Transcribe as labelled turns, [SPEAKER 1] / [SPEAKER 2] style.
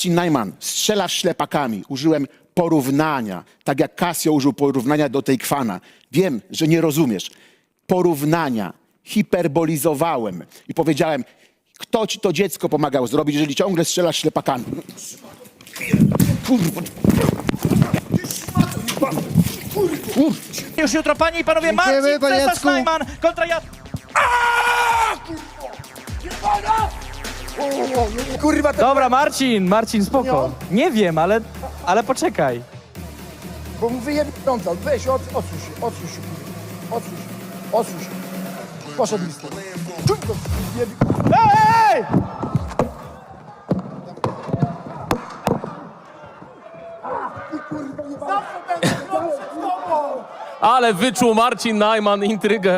[SPEAKER 1] Marcin Najman, strzelasz ślepakami. Użyłem porównania, tak jak Casio użył porównania do tej kwana. Wiem, że nie rozumiesz. Porównania. Hiperbolizowałem i powiedziałem, kto ci to dziecko pomagał zrobić, jeżeli ciągle strzelasz ślepakami. Kurwa.
[SPEAKER 2] Już jutro, panie i panowie, Marcin
[SPEAKER 3] Dziękujemy, panie
[SPEAKER 2] Cesarz
[SPEAKER 3] Jacku.
[SPEAKER 2] Najman kontra Jan...
[SPEAKER 3] Kurwa, to,
[SPEAKER 4] Dobra, Marcin, Marcin, spoko. Nie wiem, ale, ale poczekaj.
[SPEAKER 3] bo mu wyjebąca. Weź, od, odsuń się, odsuń się, kurwa. Odsuń się, odsuń się. Poszedł mi stąd.
[SPEAKER 4] Ej!
[SPEAKER 5] Ale wyczuł Marcin Najman intrygę.